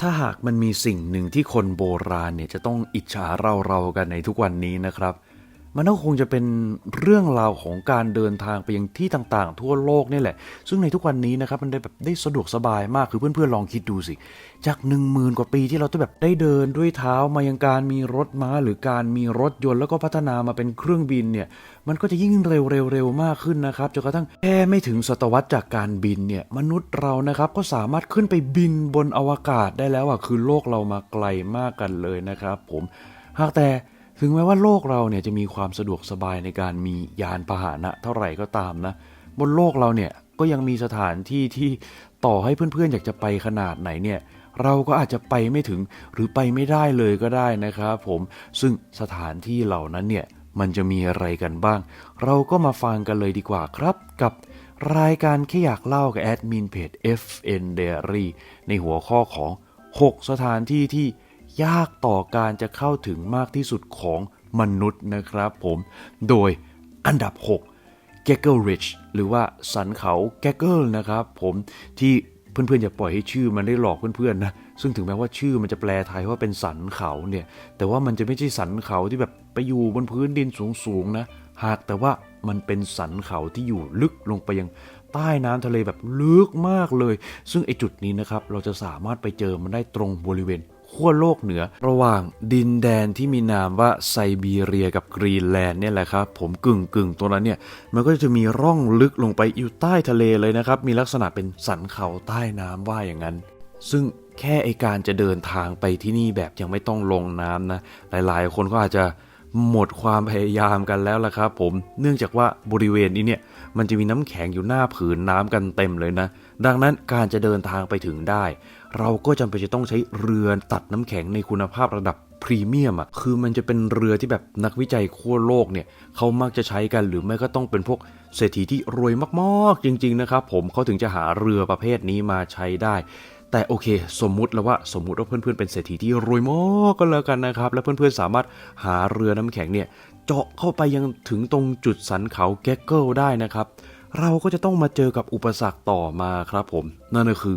ถ้าหากมันมีสิ่งหนึ่งที่คนโบราณเนี่ยจะต้องอิจฉาเราเรากันในทุกวันนี้นะครับ มันก็คงจะเป็นเรื่องราวของการเดินทางไปยังที่ต่างๆ ทั่วโลกนี่แหละ ซึ่งในทุกวันนี้นะครับมันได้แบบได้สะดวกสบายมากคือเพื่อนๆลองคิดดูสิ จาก 1 0,000 กว่าปีที่เราต้องแบบได้เดินด้วยเท้ามายังการมีรถม้าหรือการมีรถยนต์แล้วก็พัฒนามาเป็นเครื่องบินเนี่ยมันก็จะยิ่งเร็วเร็วเร็วมากขึ้นนะครับจนกระทั่งแค่ไม่ถึงศตวรรษจากการบินเนี่ยมนุษย์เรานะครับก็สามารถขึ้นไปบินบนอวกาศได้แล้วอะคือโลกเรามาไกลมากกันเลยนะครับ ผมหากแต่ ถึงแม้ว่าโลกเราเนี่ยจะมีความสะดวกสบายในการมียานพาหนะเท่าไหร่ก็ตามนะ บนโลกเราเนี่ยก็ยังมีสถานที่ที่ต่อให้เพื่อนๆ อยากจะไปขนาดไหนเนี่ยเราก็อาจจะไปไม่ถึงหรือไปไม่ได้เลยก็ได้นะครับผมซึ่งสถานที่เหล่านั้นเนี่ยมันจะมีอะไรกันบ้าง เราก็มาฟังกันเลยดีกว่าครับกับรายการแค่อยากเล่ากับแอดมินเพจ FN Diary ในหัวข้อของ 6 สถานที่ที่ ยากต่อการจะเข้าถึงมากที่สุดของมนุษย์นะครับผม โดยอันดับ 6 g e g g l e Ridge หรือว่าสันเขา g e g g l e นะครับผมที่เพื่อนๆอย่าปล่อยให้ชื่อมันได้หลอกเพื่อนๆนะ ซึ่งถึงแม้ว่าชื่อมันจะแปลไทยว่าเป็นสันเขาเนี่ย แต่ว่ามันจะไม่ใช่สันเขาที่แบบไปอยู่บนพื้นดินสูงๆนะ หากแต่ว่ามันเป็นสันเขาที่อยู่ลึกลงไปยังใต้น้ำทะเลแบบลึกมากเลย ซึ่งไอจุดนี้นะครับเราจะสามารถไปเจอมันได้ตรงบริเวณ ขั้วโลกเหนือ ระหว่างดินแดนที่มีนามว่าไซบีเรียกับกรีนแลนด์เนี่ยแหละครับผมกึ่งกึ่งตัวนั้นเนี่ยมันก็จะมีร่องลึกลงไปอยู่ใต้ทะเลเลยนะครับ มีลักษณะเป็นสันเขาใต้น้ำว่าอย่างนั้น ซึ่งแค่ไอการจะเดินทางไปที่นี่แบบยังไม่ต้องลงน้ำนะ หลายๆ คนก็อาจจะหมดความพยายามกันแล้วล่ะครับ ผมเนื่องจากว่าบริเวณนี้เนี่ยมันจะมีน้ำแข็งอยู่หน้าผืนน้ำกันเต็มเลยนะ ดังนั้นการจะเดินทางไปถึงได้ เราก็จำเป็นจะต้องใช้เรือตัดน้ำแข็งในคุณภาพระดับพรีเมียมอะคือมันจะเป็นเรือที่แบบนักวิจัยขั้วโลกเนี่ยเขามักจะใช้กันหรือไม่ก็ต้องเป็นพวกเศรษฐีที่รวยมากๆจริง ๆ นะครับผมเขาถึงจะหาเรือประเภทนี้มาใช้ได้แต่โอเค สมมุติแล้วว่าสมมุติว่าเพื่อนๆเป็นเศรษฐีที่รวยมากก็แล้วกันนะครับ และเพื่อนๆสามารถหาเรือน้ำแข็งเนี่ยเจาะเข้าไปยังถึงตรงจุดสันเขาแกกเกิลได้นะครับ เราก็จะต้องมาเจอกับอุปสรรคต่อมาครับผม นั่นก็คือ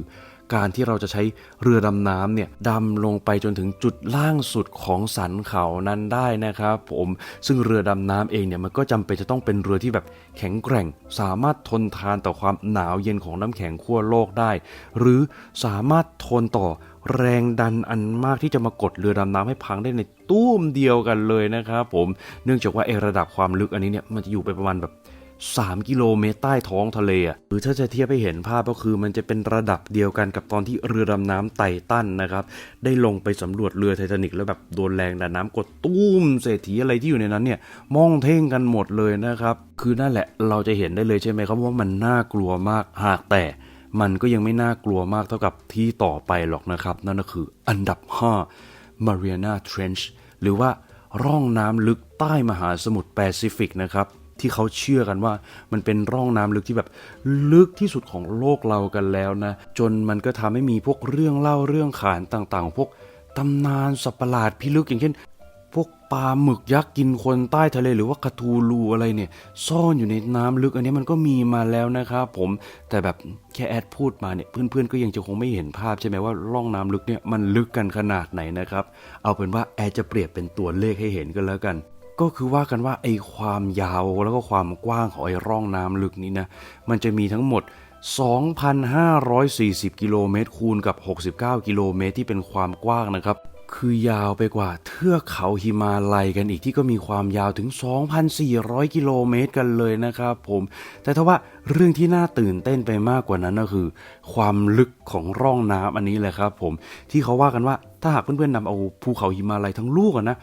การที่เราจะใช้เรือดำน้ำเนี่ยดำลงไปจนถึงจุดล่างสุดของสันเขานั้นได้นะครับผมซึ่งเรือดำน้ำเองเนี่ยมันก็จำเป็นจะต้องเป็นเรือที่แบบแข็งแกร่ง สามารถทนทานต่อความหนาวเย็นของน้ำแข็งขั้วโลกได้ หรือสามารถทนต่อแรงดันอันมากที่จะมากดเรือดำน้ำให้พังได้ในตู้มเดียวกันเลยนะครับผมเนื่องจากว่าไอระดับความลึกอันนี้เนี่ยมันจะอยู่ไปประมาณแบบ 3 กิโลเมตรใต้ท้องทะเลหรือถ้าจะเทียบให้เห็นภาพก็คือมันจะเป็นระดับเดียวกันกับตอนที่เรือดำน้ำไต่ตันนะครับ ได้ลงไปสำรวจเรือไททานิกแล้วแบบโดนแรงดันน้ำกดตุ้มเศรษฐีอะไรที่อยู่ในนั้นเนี่ยมองเท่งกันหมดเลยนะครับ คือนั่นแหละเราจะเห็นได้เลยใช่ไหมครับว่ามันน่ากลัวมากหากแต่มันก็ยังไม่น่ากลัวมากเท่ากับที่ต่อไปหรอกนะครับ นั่นก็คืออันดับ 5 Mariana Trench หรือว่าร่องน้ำลึกใต้มหาสมุทรแปซิฟิกนะครับ ที่เขาเชื่อกันว่ามันเป็นร่องน้ำลึกที่แบบลึกที่สุดของโลกเรากันแล้วนะ จนมันก็ทำให้มีพวกเรื่องเล่าเรื่องขานต่างๆ พวกตำนานสัประหลาดพิลึกอย่างเช่น พวกปลาหมึกยักษ์กินคนใต้ทะเลหรือว่าคาทูลูอะไรเนี่ย ซ่อนอยู่ในน้ำลึกอันนี้มันก็มีมาแล้วนะครับผมแต่แบบแค่แอดพูดมาเนี่ยเพื่อนๆก็ยังจะคงไม่เห็นภาพใช่ไหมว่าร่องน้ำลึกเนี่ยมันลึกกันขนาดไหนนะครับ เอาเป็นว่าแอดจะเปรียบเป็นตัวเลขให้เห็นกันแล้วกัน ก็คือว่ากันว่าไอความยาวแล้วก็ความกว้างของไอร่องน้ำลึกนี้นะมันจะมีทั้งหมด 2,540 กิโลเมตรคูณกับ 69 กิโลเมตรที่เป็นความกว้างนะครับคือยาวไปกว่าเทือกเขาหิมาลัยกันอีกที่ก็มีความยาวถึง 2,400 กิโลเมตรกันเลยนะครับผม แต่ถ้าว่าเรื่องที่น่าตื่นเต้นไปมากกว่านั้นก็คือ ความลึกของร่องน้ำอันนี้แหละครับผมที่เขาว่ากันว่าถ้าหากเพื่อนๆนำเอาภูเขาหิมาลัยทั้งลูกนะ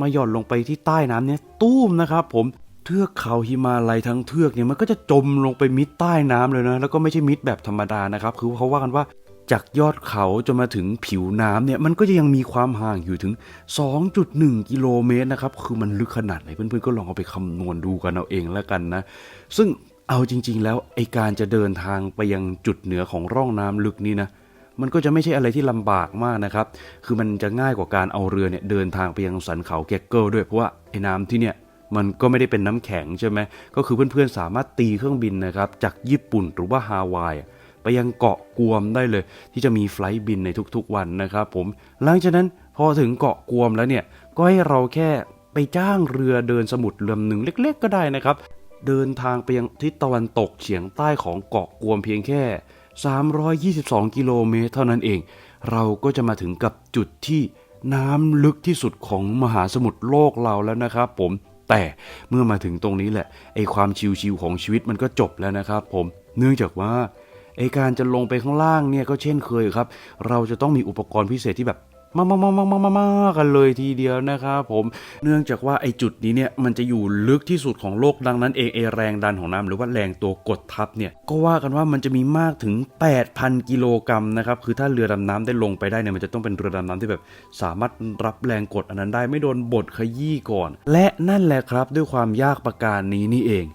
มาหย่อนลงไปที่ใต้น้ำเนี่ยตุ้มนะครับผมเทือกเขาหิมาลัยทั้งเทือกเนี่ยมันก็จะจมลงไปมิดใต้น้ำเลยนะแล้วก็ไม่ใช่มิดแบบธรรมดานะครับคือเขาว่ากันว่าจากยอดเขาจนมาถึงผิวน้ำเนี่ยมันก็จะยังมีความห่างอยู่ถึง 2.1 กิโลเมตรนะครับคือมันลึกขนาดไหนเพื่อนๆก็ลองเอาไปคำนวณดูกันเอาเองแล้วกันนะ ซึ่งเอาจริง ๆ แล้วไอการจะเดินทางไปยังจุดเหนือของร่องน้ำลึกนี่นะ มันก็จะไม่ใช่อะไรที่ลำบากมากนะครับ คือมันจะง่ายกว่าการเอาเรือเนี่ยเดินทางไปยังสันเขาแกกเกิลด้วย เพราะว่าไอ้น้ำที่เนี่ยมันก็ไม่ได้เป็นน้ำแข็งใช่ไหม ก็คือเพื่อนๆสามารถตีเครื่องบินนะครับจากญี่ปุ่นหรือว่าฮาวายไปยังเกาะกวมได้เลย ที่จะมีไฟลท์บินในทุกๆวันนะครับผม หลังจากนั้นพอถึงเกาะกวมแล้วเนี่ยก็ให้เราแค่ไปจ้างเรือเดินสมุทรลำหนึ่งเล็ก ๆ ก็ได้นะครับ เดินทางไปยังทิศตะวันตกเฉียงใต้ของเกาะกวมเพียงแค่ 322 กิโลเมตรเท่านั้นเอง เราก็จะมาถึงกับจุดที่น้ำลึกที่สุดของมหาสมุทรโลกเราแล้วนะครับผมแต่เมื่อมาถึงตรงนี้แหละไอความชิวๆของชีวิตมันก็จบแล้วนะครับผมเนื่องจากว่าไอการจะลงไปข้างล่างเนี่ยก็เช่นเคยครับ เราจะต้องมีอุปกรณ์พิเศษที่แบบ มามามามามามามากันเลยทีเดียวนะครับผมเนื่องจากว่าไอจุดนี้เนี่ยมันจะอยู่ลึกที่สุดของโลกดังนั้นเองไอแรงดันของน้ำหรือว่าแรงตัวกดทับเนี่ยก็ว่ากันว่ามันจะมีมากถึง 8,000 กิโลกรัมนะครับคือถ้าเรือดำน้ำได้ลงไปได้เนี่ยมันจะต้องเป็นเรือดำน้ำที่แบบสามารถรับแรงกดอันนั้นได้ไม่โดนบดขยี้ก่อน และนั่นแหละครับด้วยความยากประการนี้นี่เอง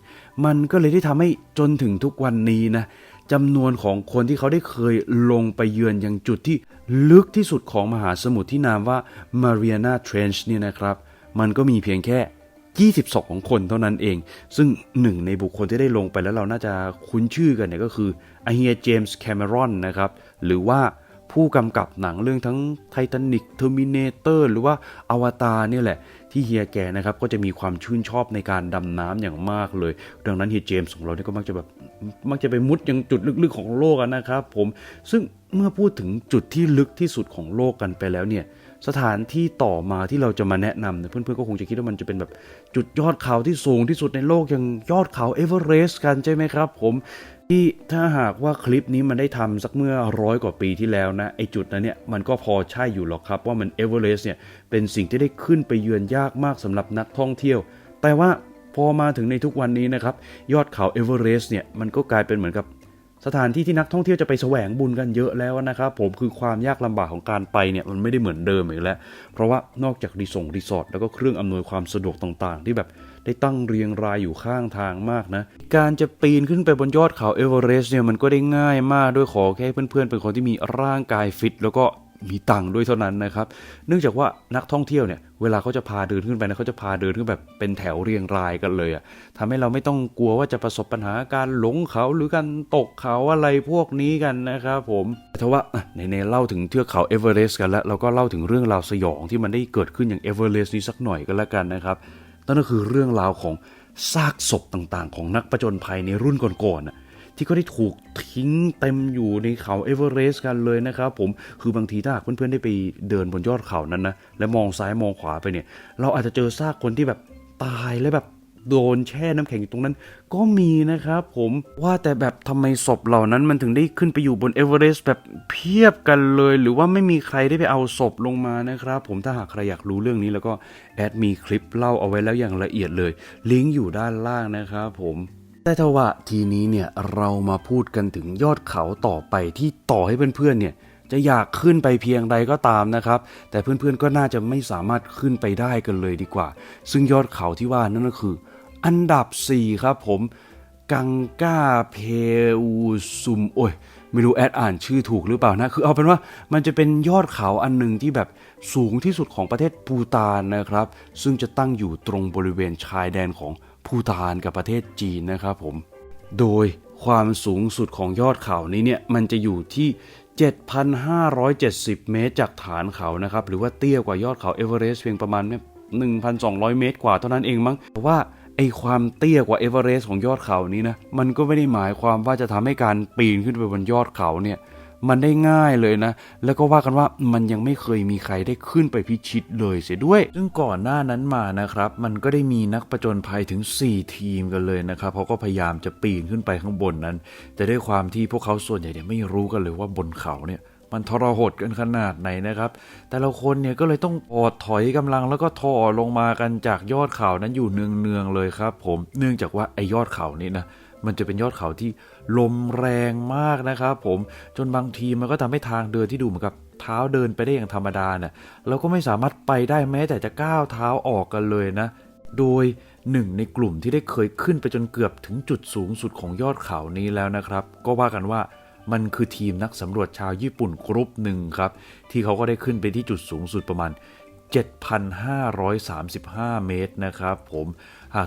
มันก็เลยที่ทำให้จนถึงทุกวันนี้นะ จำนวนของคนที่เขาได้เคยลงไปเยือนยังจุดที่ลึกที่สุดของมหาสมุทรที่นามว่า Mariana Trench เนี่ยนะครับ มันก็มีเพียงแค่ 22 ของคนเท่านั้นเอง ซึ่งหนึ่งในบุคคลที่ได้ลงไปแล้วเราน่าจะคุ้นชื่อกันเนี่ยก็คืออเฮียเจมส์แคม e รอนนะครับ หรือว่าผู้กำกับหนังเรื่องทั้งไททานิกเทอร์มินเตอร์หรือว่าอวตารเนี่ยแหละ ที่เฮียแกนะครับก็จะมีความชื่นชอบในการดำน้ำอย่างมากเลย ดังนั้นเฮียเจมส์ของเราเนี่ยก็มักจะแบบมักจะไปมุดยังจุดลึกๆของโลกนะครับผมซึ่งเมื่อพูดถึงจุดที่ลึกที่สุดของโลกกันไปแล้วเนี่ยสถานที่ต่อมาที่เราจะมาแนะนำเนี่ยเพื่อนๆก็คงจะคิดว่ามันจะเป็นแบบจุดยอดเขาที่สูงที่สุดในโลกอย่างยอดเขาเอเวอเรสต์กันใช่ไหมครับผม ที่ถ้าหากว่าคลิปนี้มันได้ทำสักเมื่อร้อยกว่าปีที่แล้วนะไอจุดนั้นเนี่ยมันก็พอใช่อยู่หรอกครับ ว่ามันเอเวอเรสต์เนี่ยเป็นสิ่งที่ได้ขึ้นไปเยือนยากมากสำหรับนักท่องเที่ยว แต่ว่าพอมาถึงในทุกวันนี้นะครับ ยอดเขาเอเวอเรสต์เนี่ยมันก็กลายเป็นเหมือนกับสถานที่ที่นักท่องเที่ยวจะไปแสวงบุญกันเยอะแล้วนะครับ ผมคือความยากลำบากของการไปเนี่ยมันไม่ได้เหมือนเดิมอีกแล้ว เพราะว่านอกจากรีสอร์ทรีสอร์ทแล้วก็เครื่องอำนวยความสะดวกต่างๆ ที่แบบ ได้ตั้งเรียงรายอยู่ข้างทางมากนะ การจะปีนขึ้นไปบนยอดเขาเอเวอเรสต์เนี่ยมันก็ได้ง่ายมากด้วยขอแค่เพื่อนๆ เป็นคนที่มีร่างกายฟิต แล้วก็มีตังค์ด้วยเท่านั้นนะครับ เนื่องจากว่านักท่องเที่ยวเนี่ยเวลาเขาจะพาเดินขึ้นไปนะเขาจะพาเดินขึ้นแบบเป็นแถวเรียงรายกันเลยอะทำให้เราไม่ต้องกลัวว่าจะประสบปัญหาการหลงเขาหรือการตกเขาอะไรพวกนี้กันนะครับผมแต่ว่าในในเล่าถึงเทือกเขาเอเวอเรสต์กันแล้วเราก็เล่าถึงเรื่องราวสยองที่มันได้เกิดขึ้นอย่างเอเวอเรสต์นี้สักหน่อยกันแล้วกันนะครับ นั่นก็คือเรื่องราวของซากศพต่างๆ ของนักประจนภัยในรุ่นก่อนๆน่ะที่ก็ได้ถูกทิ้งเต็มอยู่ในเขาเอเวอเรสต์กันเลยนะครับผมคือบางทีถ้าหากเพื่อนๆได้ไปเดินบนยอดเขานั้นนะและมองซ้ายมองขวาไปเนี่ย เราอาจจะเจอซากคนที่แบบตายและแบบ โดนแช่น้ำแข็งอยู่ตรงนั้น ก็มีนะครับผมว่าแต่แบบทำไมศพเหล่านั้นมันถึงได้ขึ้นไปอยู่บนเอเวอเรสต์แบบเพียบกันเลย หรือว่าไม่มีใครได้ไปเอาศพลงมานะครับ ผมถ้าหากใครอยากรู้เรื่องนี้แล้วก็แอดมีคลิปเล่าเอาไว้แล้วอย่างละเอียดเลย ลิงก์อยู่ด้านล่างนะครับผมแต่ถ้าว่าทีนี้เนี่ยเรามาพูดกันถึงยอดเขาต่อไปที่ต่อให้เพื่อนๆเนี่ยจะอยากขึ้นไปเพียงใดก็ตามนะครับ แต่เพื่อนๆก็น่าจะไม่สามารถขึ้นไปได้กันเลยดีกว่า ซึ่งยอดเขาที่ว่านั่นก็คือ อันดับ 4 ครับผม กังกาเพอูซุม โอ้ย ไม่รู้แอดอ่านชื่อถูกหรือเปล่านะ คือเอาเป็นว่ามันจะเป็นยอดเขาอันหนึ่งที่แบบสูงที่สุดของประเทศภูตานนะครับ ซึ่งจะตั้งอยู่ตรงบริเวณชายแดนของภูตานกับประเทศจีนนะครับผม โดยความสูงสุดของยอดเขานี้เนี่ยมันจะอยู่ที่ 7,570 เมตรจากฐานเขานะครับ หรือว่าเตี้ยกว่ายอดเขาเอเวอเรสต์เพียงประมาณเนี่ย1,200 เมตรกว่าเท่านั้นเองมั้งแต่ว่า ไอความเตี้ยกว่าเอเวอเรสต์ของยอดเขานี้นะ มันก็ไม่ได้หมายความว่าจะทำให้การปีนขึ้นไปบนยอดเขาเนี่ย มันได้ง่ายเลยนะ แล้วก็ว่ากันว่ามันยังไม่เคยมีใครได้ขึ้นไปพิชิตเลยเสียด้วย ซึ่งก่อนหน้านั้นมานะครับ มันก็ได้มีนักประจนภัยถึง 4 ทีมกันเลยนะครับเขาก็พยายามจะปีนขึ้นไปข้างบนนั้น แต่ด้วยความที่พวกเขาส่วนใหญ่เนี่ยไม่รู้กันเลยว่าบนเขาเนี่ย มันทรหดกันขนาดไหนนะครับ แต่ละคนเนี่ยก็เลยต้องอดถอยกำลังแล้วก็ถอลงมากันจากยอดเขานั้นอยู่เนืองๆเลยครับ ผมเนื่องจากว่าไอยอดเขานี้นะมันจะเป็นยอดเขาที่ลมแรงมากนะครับผมจนบางทีมันก็ทำให้ทางเดินที่ดูเหมือนกับเท้าเดินไปได้อย่างธรรมดาเนี่ยเราก็ไม่สามารถไปได้แม้แต่จะก้าวเท้าออกกันเลยนะ โดยหนึ่งในกลุ่มที่ได้เคยขึ้นไปจนเกือบถึงจุดสูงสุดของยอดเขานี้แล้วนะครับ ก็ว่ากันว่า มันคือทีมนักสำรวจชาวญี่ปุ่นกรุ๊ปหนึ่งครับ ที่เขาก็ได้ขึ้นไปที่จุดสูงสุดประมาณ 7,535 เมตรนะครับผม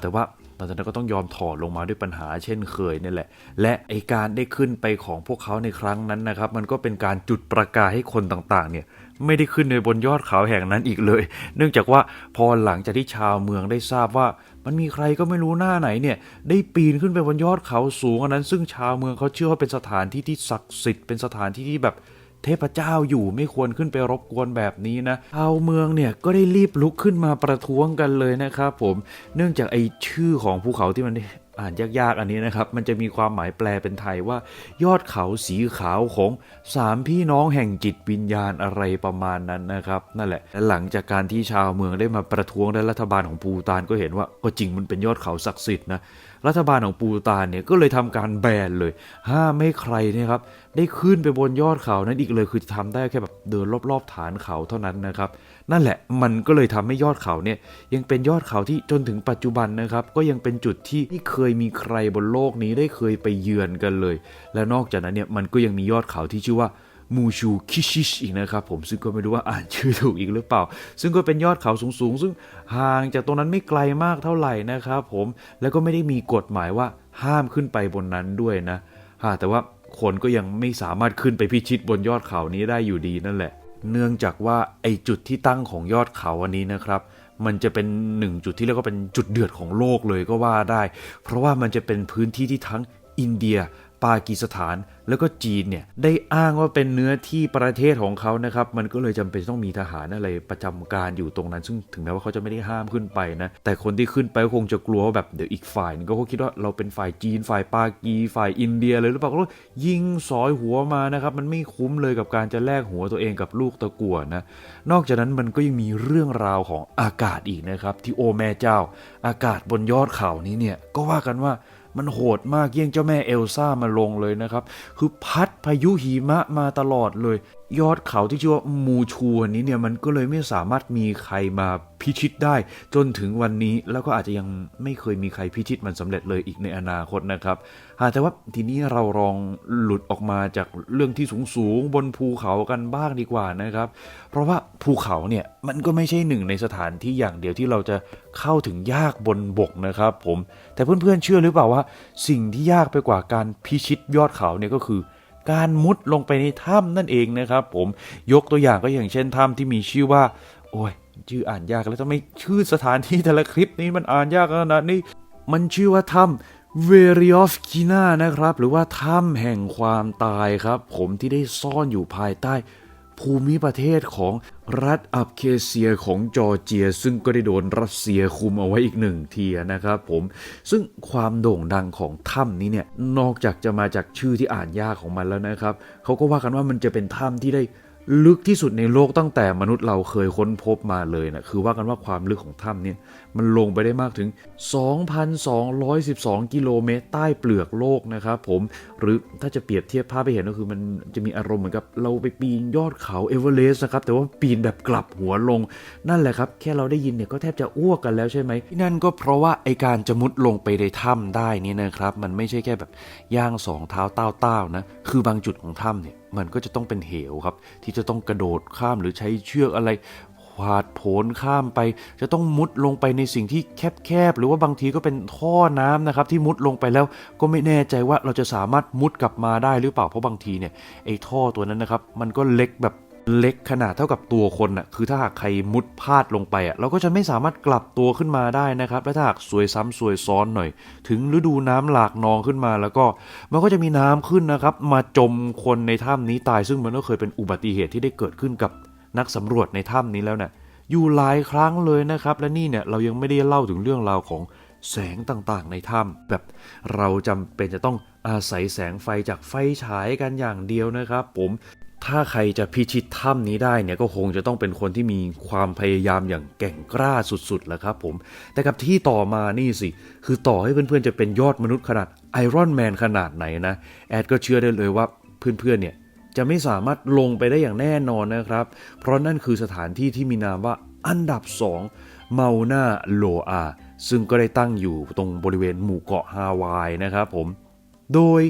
แต่ว่าหลังจากนั้นก็ต้องยอมถอดลงมาด้วยปัญหาเช่นเคยนี่แหละ และไอการได้ขึ้นไปของพวกเขาในครั้งนั้นนะครับ มันก็เป็นการจุดประกายให้คนต่างๆ เนี่ยไม่ได้ขึ้นในบนยอดเขาแห่งนั้นอีกเลย เนื่องจากว่าพอหลังจากที่ชาวเมืองได้ทราบว่า มันมีใครก็ไม่รู้หน้าไหนเนี่ย ได้ปีนขึ้นไปบนยอดเขาสูงอันนั้น ซึ่งชาวเมืองเขาเชื่อว่าเป็นสถานที่ที่ศักดิ์สิทธิ์เป็นสถานที่ที่แบบ เทพเจ้าอยู่ไม่ควรขึ้นไปรบกวนแบบนี้นะชาวเมืองเนี่ยก็ได้รีบลุกขึ้นมาประท้วงกันเลยนะครับผมเนื่องจากไอชื่อของภูเขาที่มันอ่านยากๆ อันนี้นะครับ มันจะมีความหมายแปลเป็นไทยว่า ยอดเขาสีขาวของสามพี่น้องแห่งจิตวิญญาณอะไรประมาณนั้นนะครับ นั่นแหละและหลังจากการที่ชาวเมืองได้มาประท้วงและรัฐบาลของปูตานก็เห็นว่าก็จริงมันเป็นยอดเขาศักดิ์สิทธิ์นะ รัฐบาลของปูตานเนี่ยก็เลยทำการแบนเลย ห้ามไม่ใครเนะครับได้ขึ้นไปบนยอดเขานั้นอีกเลยคือจะทำได้แค่แบบเดินรอบๆฐานเขาเท่านั้นนะครับ นั่นแหละมันก็เลยทำให้ยอดเขาเนี่ยยังเป็นยอดเขาที่จนถึงปัจจุบันนะครับ ก็ยังเป็นจุดที่ไม่เคยมีใครบนโลกนี้ได้เคยไปเยือนกันเลย และนอกจากนั้นเนี่ยมันก็ยังมียอดเขาที่ชื่อว่า มูชูคิชิชอีกนะครับผมซึ่งก็ไม่รู้ว่าอ่านชื่อถูกอีกหรือเปล่า ซึ่งก็เป็นยอดเขาสูงๆ ซึ่งห่างจากตรงนั้นไม่ไกลมากเท่าไหร่นะครับผมแล้วก็ไม่ได้มีกฎหมายว่าห้ามขึ้นไปบนนั้นด้วยนะฮะแต่ว่าคนก็ยังไม่สามารถขึ้นไปพิชิตบนยอดเขานี้ได้อยู่ดีนั่นแหละ เนื่องจากว่าไอจุดที่ตั้งของยอดเขาอันนี้นะครับมันจะเป็นหนึ่งจุดที่เรียกว่าเป็นจุดเดือดของโลกเลยก็ว่าได้ เพราะว่ามันจะเป็นพื้นที่ที่ทั้งอินเดีย ปากีสถานแล้วก็จีนเนี่ยได้อ้างว่าเป็นเนื้อที่ประเทศของเขานะครับ มันก็เลยจำเป็นต้องมีทหารอะไรประจำการอยู่ตรงนั้น ซึ่งถึงแม้ว่าเขาจะไม่ได้ห้ามขึ้นไปนะแต่คนที่ขึ้นไปก็คงจะกลัวว่าแบบเดี๋ยวอีกฝ่ายนึงก็คงคิดว่าเราเป็นฝ่ายจีน ฝ่ายปากีฝ่ายอินเดียเลยหรือเปล่าก็ยิงสอยหัวมานะครับ มันไม่คุ้มเลยกับการจะแลกหัวตัวเองกับลูกตะกั่วนะนอกจากนั้นมันก็ยังมีเรื่องราวของอากาศอีกนะครับที่โอแม่เจ้า อากาศบนยอดเขานี้เนี่ยก็ว่ากันว่า มันโหดมากเยี่ยงเจ้าแม่เอลซ่ามาลงเลยนะครับ คือพัดพายุหิมะมาตลอดเลย ยอดเขาที่ชื่อว่ามูชูอันนี้เนี่ยมันก็เลยไม่สามารถมีใครมาพิชิตได้ จนถึงวันนี้แล้วก็อาจจะยังไม่เคยมีใครพิชิตมันสำเร็จเลยอีกในอนาคตนะครับหากแต่ว่าทีนี้เราลองหลุดออกมาจากเรื่องที่สูงๆบนภูเขากันบ้างดีกว่านะครับ เพราะว่าภูเขาเนี่ยมันก็ไม่ใช่หนึ่งในสถานที่อย่างเดียวที่เราจะเข้าถึงยากบนบกนะครับ ผมแต่เพื่อนๆเชื่อหรือเปล่าว่า สิ่งที่ยากไปกว่าการพิชิตยอดเขาเนี่ยก็คือ การมุดลงไปในถ้ำนั่นเองนะครับ ผมยกตัวอย่างก็อย่างเช่นถ้ำที่มีชื่อว่า โอ้ยชื่ออ่านยากแล้วทำไมชื่อสถานที่แต่ละคลิปนี้มันอ่านยากขนาดนี้มันชื่อว่าถ้ำเวริออฟกินานะครับ หรือว่าถ้ำแห่งความตายครับ ผมที่ได้ซ่อนอยู่ภายใต้ ภูมิประเทศของรัฐอับเคเซียของจอร์เจีย ซึ่งก็ได้โดนรัสเซียคุมเอาไว้อีกหนึ่งทีนะครับผม ซึ่งความโด่งดังของถ้ำนี้เนี่ยนอกจากจะมาจากชื่อที่อ่านยากของมันแล้วนะครับเขาก็ว่ากันว่ามันจะเป็นถ้ำที่ได้ ลึกที่สุดในโลกตั้งแต่มนุษย์เราเคยค้นพบมาเลยนะคือว่ากันว่าความลึกของถ้ำเนี่ยมันลงไปได้มากถึง 2,212 กิโลเมตร ใต้เปลือกโลกนะครับผมหรือถ้าจะเปรียบเทียบภาพไปเห็นก็คือมันจะมีอารมณ์เหมือนกับเราไปปีนยอดเขาเอเวอเรสต์นะครับแต่ว่าปีนแบบกลับหัวลง นั่นแหละครับ แค่เราได้ยินเนี่ยก็แทบจะอ้วกกันแล้วใช่ไหมนั่นก็เพราะว่าไอการจะมุดลงไปในถ้ำได้นี่นะครับ มันไม่ใช่แค่แบบย่างสองเท้าเต้าๆนะคือบางจุดของถ้ำเนี่ยมันก็จะต้องเป็นเหวครับ ที่จะต้องกระโดดข้ามหรือใช้เชือกอะไรผาดโผนข้ามไป จะต้องมุดลงไปในสิ่งที่แคบๆหรือว่าบางทีก็เป็นท่อน้ำนะครับ ที่มุดลงไปแล้วก็ไม่แน่ใจว่าเราจะสามารถมุดกลับมาได้หรือเปล่าเพราะบางทีเนี่ยไอ้ท่อตัวนั้นนะครับ มันก็เล็กแบบ เล็กขนาดเท่ากับตัวคนน่ะคือถ้าหากใครมุดพลาดลงไปอะเราก็จะไม่สามารถกลับตัวขึ้นมาได้นะครับ และถ้าหากสวยซ้ำสวยซ้อนหน่อย ถึงฤดูน้ำหลากนองขึ้นมาแล้วก็มันก็จะมีน้ำขึ้นนะครับ มาจมคนในถ้ำนี้ตายซึ่งมันก็เคยเป็นอุบัติเหตุที่ได้เกิดขึ้นกับนักสำรวจในถ้ำนี้แล้วเนี่ยอยู่หลายครั้งเลยนะครับ และนี่เนี่ยเรายังไม่ได้เล่าถึงเรื่องราวของแสงต่างๆ ในถ้ำแบบเราจำเป็นจะต้องอาศัยแสงไฟจากไฟฉายกันอย่างเดียวนะครับ ผม ถ้าใครจะพิชิตถ้ำนี้ได้เนี่ยก็คงจะต้องเป็นคนที่มีความพยายามอย่างแก่งกล้าสุดๆแหละครับผม แต่กับที่ต่อมานี่สิ คือต่อให้เพื่อนๆจะเป็นยอดมนุษย์ขนาดไอรอนแมนขนาดไหนนะ แอดก็เชื่อได้เลยว่าเพื่อนๆเนี่ยจะไม่สามารถลงไปได้อย่างแน่นอนนะครับ เพราะนั่นคือสถานที่ที่มีนามว่าอันดับ2เมานาโลอา ซึ่งก็ได้ตั้งอยู่ตรงบริเวณหมู่เกาะฮาวายนะครับผม โดย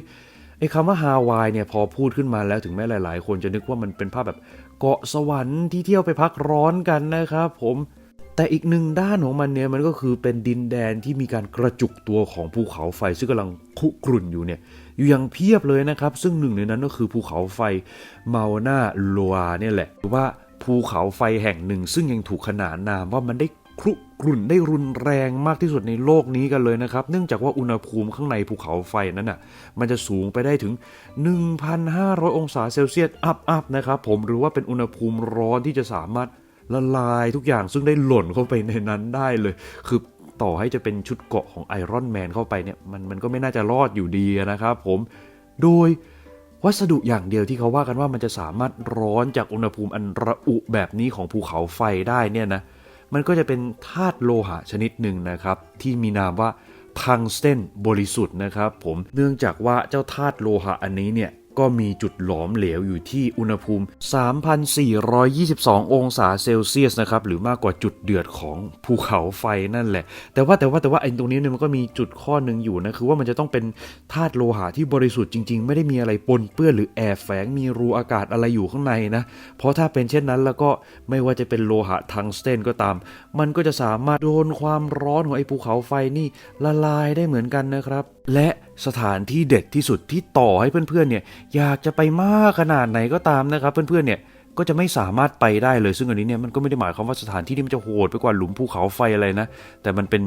ไอ้คำว่าฮาวายเนี่ยพอพูดขึ้นมาแล้วถึงแม้หลาย ๆ คนจะนึกว่ามันเป็นภาพแบบเกาะสวรรค์ที่เที่ยวไปพักร้อนกันนะครับผมแต่อีกหนึ่งด้านของมันเนี่ยมันก็คือเป็นดินแดนที่มีการกระจุกตัวของภูเขาไฟซึ่งกำลังคุกรุ่นอยู่เนี่ยอยู่อย่างเพียบเลยนะครับ ซึ่งหนึ่งในนั้นก็คือภูเขาไฟเมานาลอาเนี่ยแหละหรือว่าภูเขาไฟแห่งหนึ่ง ซึ่งยังถูกขนานนามว่ามันได้ ครุกรุ่นได้รุนแรงมากที่สุดในโลกนี้กันเลยนะครับ เนื่องจากว่าอุณหภูมิข้างในภูเขาไฟนั้นน่ะ มันจะสูงไปได้ถึง 1,500 องศาเซลเซียสอัพอัพนะครับผมหรือว่าเป็นอุณหภูมิร้อนที่จะสามารถละลายทุกอย่างซึ่งได้หล่นเข้าไปในนั้นได้เลย คือต่อให้จะเป็นชุดเกราะของไอรอนแมนเข้าไปเนี่ยมันมันก็ไม่น่าจะรอดอยู่ดีนะครับผมโดยวัสดุอย่างเดียวที่เขาว่ากันว่ามันจะสามารถร้อนจากอุณหภูมิอันระอุแบบนี้ของภูเขาไฟได้เนี่ยนะ มันก็จะเป็นธาตุโลหะชนิดหนึ่งนะครับ ที่มีนามว่าทังสเตนบริสุทธิ์นะครับผมเนื่องจากว่าเจ้าธาตุโลหะอันนี้เนี่ย ก็มีจุดหลอมเหลวอยู่ที่อุณหภูมิ 3,422 องศาเซลเซียสนะครับ หรือมากกว่าจุดเดือดของภูเขาไฟนั่นแหละ แต่ว่าแต่ว่าแต่ว่าไอ้ตรงนี้เนี่ยมันก็มีจุดข้อหนึ่งอยู่นะ คือว่ามันจะต้องเป็นธาตุโลหะที่บริสุทธิ์จริง ๆ ไม่ได้มีอะไรปนเปื้อนหรือแอบแฝงมีรูอากาศอะไรอยู่ข้างในนะ เพราะถ้าเป็นเช่นนั้นแล้วก็ไม่ว่าจะเป็นโลหะทังสเตนก็ตาม มันก็จะสามารถโดนความร้อนของไอ้ภูเขาไฟนี่ละลายได้เหมือนกันนะครับ และ สถานที่เด็ดที่สุดที่ต่อให้เพื่อนๆเนี่ยอยากจะไปมากขนาดไหนก็ตามนะครับ เพื่อนๆเนี่ยก็จะไม่สามารถไปได้เลย ซึ่งอันนี้เนี่ยมันก็ไม่ได้หมายความว่าสถานที่นี้มันจะโหดไปกว่าหลุมภูเขาไฟอะไรนะ แต่มันเป็น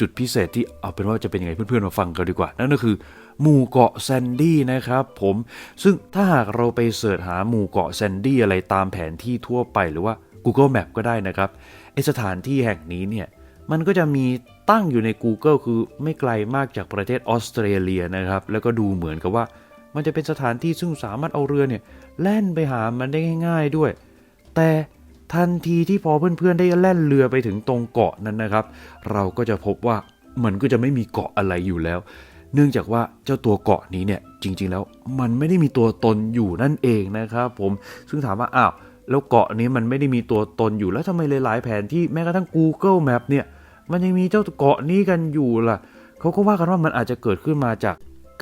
จุดพิเศษที่เอาเป็นว่าจะเป็นยังไงเพื่อนๆมาฟังกันดีกว่า นั่นก็คือหมู่เกาะแซนดี้นะครับผมซึ่งถ้าหากเราไปเสิร์ชหาหมู่เกาะแซนดี้อะไรตามแผนที่ทั่วไปหรือว่า Google Map ก็ได้นะครับไอสถานที่แห่งนี้เนี่ยมันก็จะมี ตั้งอยู่ใน Google คือไม่ไกลมากจากประเทศออสเตรเลียนะครับ แล้วก็ดูเหมือนกับว่า มันจะเป็นสถานที่ซึ่งสามารถเอาเรือเนี่ยแล่นไปหามันได้ง่าย ๆด้วย แต่ทันทีที่พอเพื่อนๆได้แล่นเรือไปถึงตรงเกาะนั้นนะครับ เราก็จะพบว่ามันก็จะไม่มีเกาะอะไรอยู่แล้ว เนื่องจากว่าเจ้าตัวเกาะนี้เนี่ยจริง ๆ แล้วมันไม่ได้มีตัวตนอยู่นั่นเองนะครับผมซึ่งถามว่าอ้าวแล้วเกาะนี้มันไม่ได้มีตัวตนอยู่แล้วทำไมหลายๆแผนที่แม้กระทั่ง Google Map เนี่ย มันยังมีเจ้าเกาะนี้กันอยู่ล่ะ เขาก็ว่ากันว่ามันอาจจะเกิดขึ้นมาจาก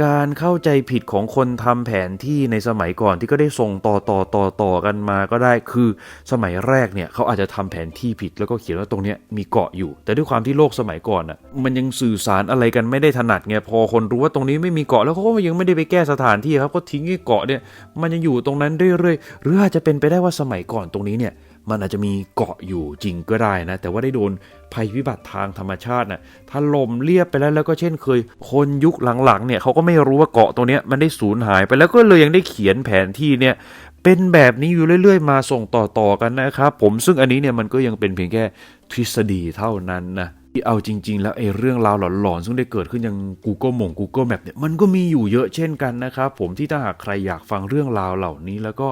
การเข้าใจผิดของคนทำแผนที่ในสมัยก่อนที่ก็ได้ส่งต่อต่อต่อต่อกันมาก็ได้คือสมัยแรกเนี่ยเขาอาจจะทำแผนที่ผิดแล้วก็เขียนว่าตรงเนี้ยมีเกาะอยู่ แต่ด้วยความที่โลกสมัยก่อนอะมันยังสื่อสารอะไรกันไม่ได้ถนัดไงพอคนรู้ว่าตรงนี้ไม่มีเกาะแล้วเขาก็ยังไม่ได้ไปแก้สถานที่ครับก็ทิ้งไอ้เกาะเนี่ยมันยังอยู่ตรงนั้นเรื่อยๆหรืออาจจะเป็นไปได้ว่าสมัยก่อนตรงนี้เนี่ย มันอาจจะมีเกาะอยู่จริงก็ได้นะ แต่ว่าได้โดนภัยพิบัติทางธรรมชาตินะ่ะถล่มเรียบไปแล้วแล้วก็เช่นเคย คนยุคหลังๆเนี่ยเขาก็ไม่รู้ว่าเกาะตัวเนี้ยมันได้สูญหายไปแล้วก็เลยยังได้เขียนแผนที่เนี่ยเป็นแบบนี้อยู่เรื่อย ๆ มาส่งต่อๆกันนะครับผมซึ่งอันนี้เนี่ยมันก็ยังเป็นเพียงแค่ทฤษฎีเท่านั้นนะ เอาจริง ๆ แล้วไอ้เรื่องราวหลอนๆซึ่งได้เกิดขึ้นอย่าง Google หมง Google Map เนี่ยมันก็มีอยู่เยอะเช่นกันนะครับผมที่ถ้าหากใครอยากฟังเรื่องราวเหล่านี้แล้วก็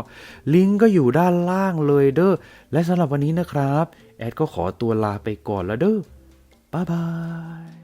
ลิงก์ก็อยู่ด้านล่างเลยเด้อและสำหรับวันนี้นะครับ แอดก็ขอตัวลาไปก่อนแล้วเด้อบ๊ายบาย